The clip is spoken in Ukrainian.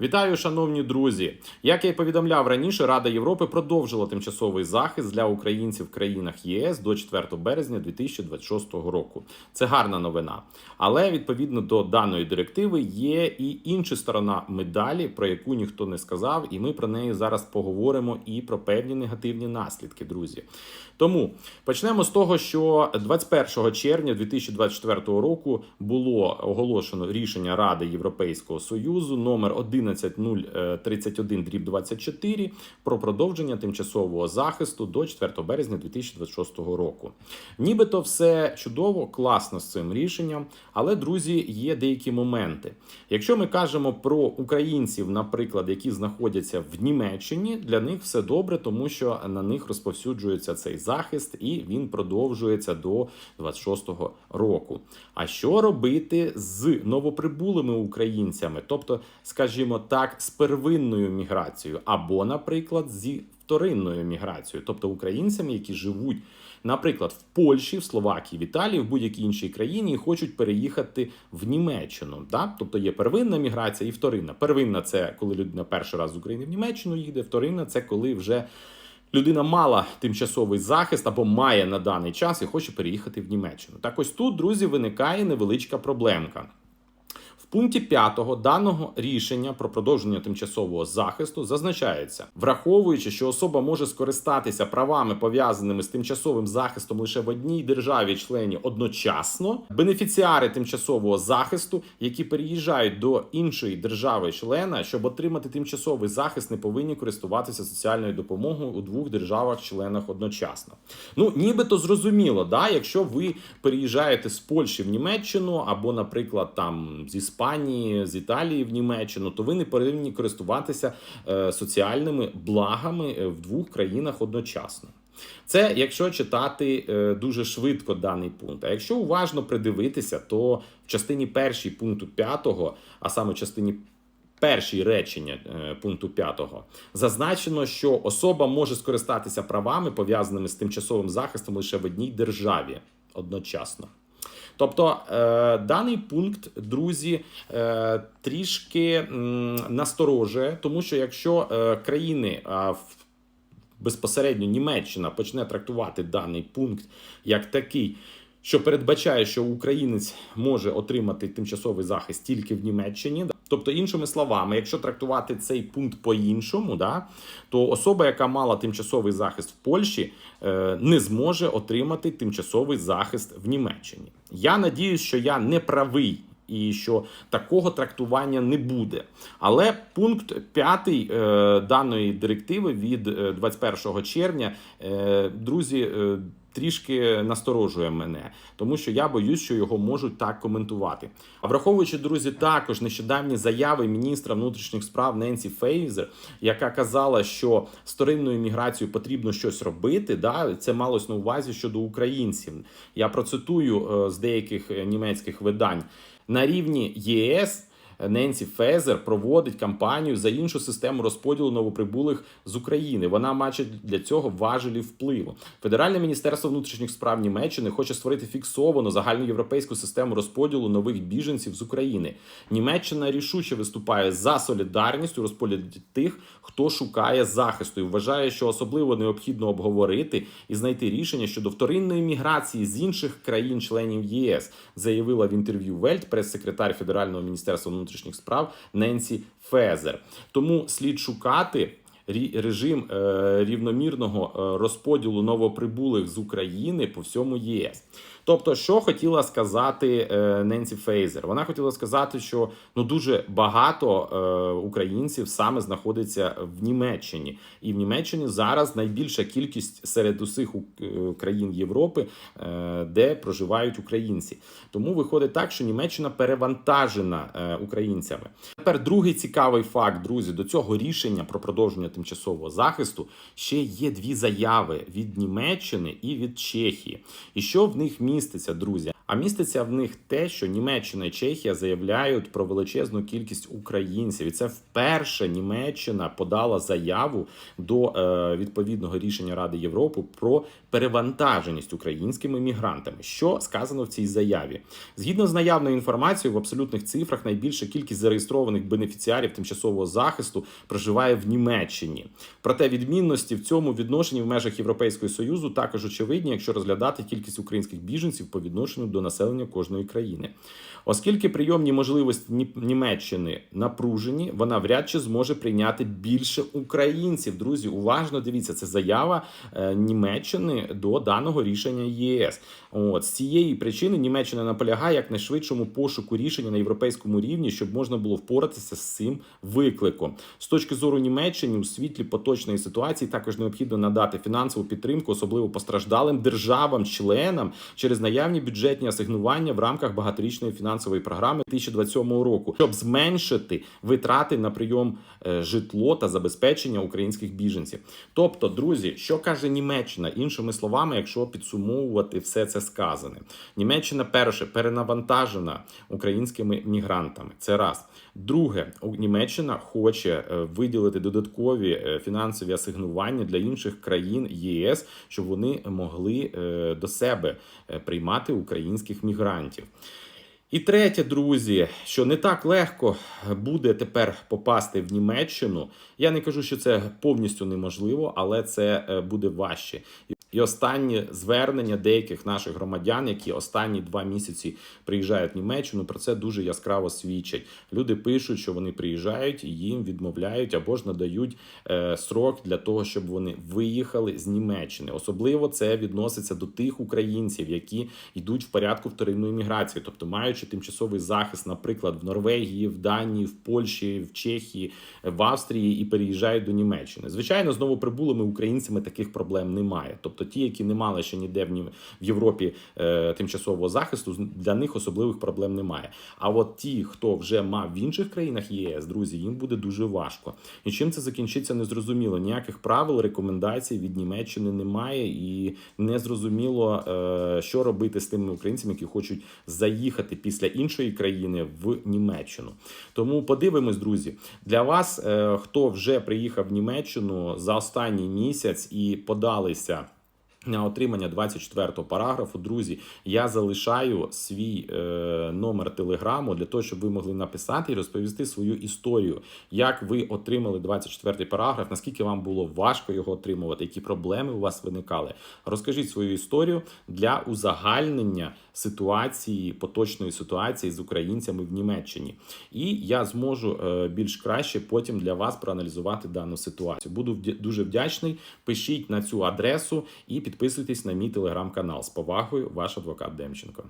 Вітаю, шановні друзі! Як я й повідомляв раніше, Рада Європи продовжила тимчасовий захист для українців в країнах ЄС до 4 березня 2026 року. Це гарна новина. Але відповідно до даної директиви є і інша сторона медалі, про яку ніхто не сказав, і ми про неї зараз поговоримо і про певні негативні наслідки, друзі. Тому почнемо з того, що 21 червня 2024 року було оголошено рішення Ради Європейського союзу номер 11031 дріб 24 про продовження тимчасового захисту до 4 березня 2026 року. Нібито все чудово, класно з цим рішенням, але друзі, є деякі моменти. Якщо ми кажемо про українців, наприклад, які знаходяться в Німеччині, для них все добре, тому що на них розповсюджується цей захист, і він продовжується до 26-го року. А що робити з новоприбулими українцями, тобто, скажімо так, з первинною міграцією, або, наприклад, зі вторинною міграцією, тобто українцями, які живуть, наприклад, в Польщі, в Словакії, в Італії, в будь-якій іншій країні і хочуть переїхати в Німеччину. Да? Тобто є первинна міграція і вторинна. Первинна це коли людина перший раз з України в Німеччину їде. Вторинна це коли вже людина мала тимчасовий захист або має на даний час і хоче переїхати в Німеччину. Так ось тут, друзі, виникає невеличка проблемка. Пункті 5 даного рішення про продовження тимчасового захисту зазначається, враховуючи, що особа може скористатися правами пов'язаними з тимчасовим захистом лише в одній державі-члені одночасно, бенефіціари тимчасового захисту, які переїжджають до іншої держави-члена, щоб отримати тимчасовий захист, не повинні користуватися соціальною допомогою у двох державах-членах одночасно. Ну, нібито зрозуміло, да, якщо ви переїжджаєте з Польщі в Німеччину або, наприклад, там з Іспанії, з Італії в Німеччину, то ви не повинні користуватися е, соціальними благами е, в двох країнах одночасно. Це якщо читати е, дуже швидко даний пункт. А якщо уважно придивитися, то в частині першій пункту 5, а саме частині першій речення пункту 5 зазначено, що особа може скористатися правами, пов'язаними з тимчасовим захистом лише в одній державі одночасно. Тобто е, даний пункт, друзі, е, трішки насторожує, тому що якщо е, країни в безпосередньо Німеччина почне трактувати даний пункт як такий, що передбачає, що українець може отримати тимчасовий захист тільки в Німеччині. Тобто, іншими словами, якщо трактувати цей пункт по-іншому, да, то особа, яка мала тимчасовий захист в Польщі, е, не зможе отримати тимчасовий захист в Німеччині. Я надіюсь, що я не правий. І що такого трактування не буде. Але пункт 5 е, даної директиви від е, 21 червня, е, друзі, е, трішки насторожує мене, тому що я боюсь, що його можуть так коментувати. А враховуючи, друзі, також нещодавні заяви міністра внутрішніх справ Ненсі Фейзер, яка казала, що з вторинною міграцією потрібно щось робити. Да, це малось на увазі щодо українців. Я процитую е, з деяких е, німецьких видань на рівні ЄС. Ненсі Фезер проводить кампанію за іншу систему розподілу новоприбулих з України. Вона має для цього важелі впливу. Федеральне міністерство внутрішніх справ Німеччини хоче створити фіксовану загальноєвропейську систему розподілу нових біженців з України. Німеччина рішуче виступає за солідарність у розподілі тих, хто шукає захисту, і вважає, що особливо необхідно обговорити і знайти рішення щодо вторинної міграції з інших країн-членів єС, заявила в інтерв'ю Вельт прес-секретар Федерального міністерства внутрішніх справ Ненсі Фезер. Тому слід шукати. Режим е, рівномірного е, розподілу новоприбулих з України по всьому ЄС. Тобто, що хотіла сказати е, Ненсі Фейзер? Вона хотіла сказати, що ну дуже багато е, українців саме знаходиться в Німеччині, і в Німеччині зараз найбільша кількість серед усіх е, країн Європи, е, де проживають українці. Тому виходить так, що Німеччина перевантажена е, українцями. Тепер другий цікавий факт, друзі, до цього рішення про продовження тимчасового захисту ще є дві заяви від Німеччини і від Чехії. І що в них міститься, друзі? А міститься в них те, що Німеччина і Чехія заявляють про величезну кількість українців, і це вперше Німеччина подала заяву до е, відповідного рішення Ради Європи про перевантаженість українськими мігрантами. Що сказано в цій заяві? Згідно з наявною інформацією, в абсолютних цифрах найбільша кількість зареєстрованих бенефіціарів тимчасового захисту проживає в Німеччині. Проте відмінності в цьому відношенні в межах Європейського союзу також очевидні, якщо розглядати кількість українських біженців по відношенню до населення кожної країни. Оскільки прийомні можливості Ні- Німеччини напружені, вона вряд чи зможе прийняти більше українців. Друзі, уважно дивіться, це заява е, До даного рішення ЄС. От з цієї причини Німеччина наполягає як найшвидшому пошуку рішення на європейському рівні, щоб можна було впоратися з цим викликом. З точки зору Німеччини у світлі поточної ситуації також необхідно надати фінансову підтримку, особливо постраждалим державам-членам через наявні бюджетні асигнування в рамках багаторічної фінансової програми 2027 року, щоб зменшити витрати на прийом е, житло та забезпечення українських біженців. Тобто, друзі, що каже Німеччина? Іншими словами, якщо підсумовувати все це сказане, Німеччина перше перенавантажена українськими мігрантами. Це раз. Друге, Німеччина хоче е, виділити додаткові е, фінансові асигнування для інших країн ЄС, щоб вони могли е, до себе приймати українських мігрантів. І третє, друзі, що не так легко буде тепер попасти в Німеччину. Я не кажу, що це повністю неможливо, але це е, буде важче. І останні звернення деяких наших громадян, які останні два місяці приїжджають в Німеччину, про це дуже яскраво свідчать. Люди пишуть, що вони приїжджають і їм відмовляють або ж надають е, срок для того, щоб вони виїхали з Німеччини. Особливо це відноситься до тих українців, які йдуть в порядку вторинної міграції, тобто маючи тимчасовий захист, наприклад, в Норвегії, в Данії, в Польщі, в Чехії, в Австрії і переїжджають до Німеччини. Звичайно, знову прибулими українцями таких проблем немає. Тобто, ті, які не мали ще ніде в Європі е, тимчасового захисту, для них особливих проблем немає. А от ті, хто вже мав в інших країнах ЄС, друзі, їм буде дуже важко. І чим це закінчиться, незрозуміло. Ніяких правил, рекомендацій від Німеччини немає, і незрозуміло, е, що робити з тими українцями, які хочуть заїхати після іншої країни в Німеччину. Тому подивимось, друзі, для вас, е, хто вже приїхав в Німеччину за останній місяць і подалися. На отримання 24 параграфу, друзі, я залишаю свій е, номер телеграму для того, щоб ви могли написати і розповісти свою історію, як ви отримали 24 параграф, наскільки вам було важко його отримувати, які проблеми у вас виникали. Розкажіть свою історію для узагальнення ситуації, поточної ситуації з українцями в Німеччині. І я зможу е, більш краще потім для вас проаналізувати дану ситуацію. Буду дуже вдячний. Пишіть на цю адресу і підписуйтесь на мій телеграм-канал. З повагою, ваш адвокат Демченко.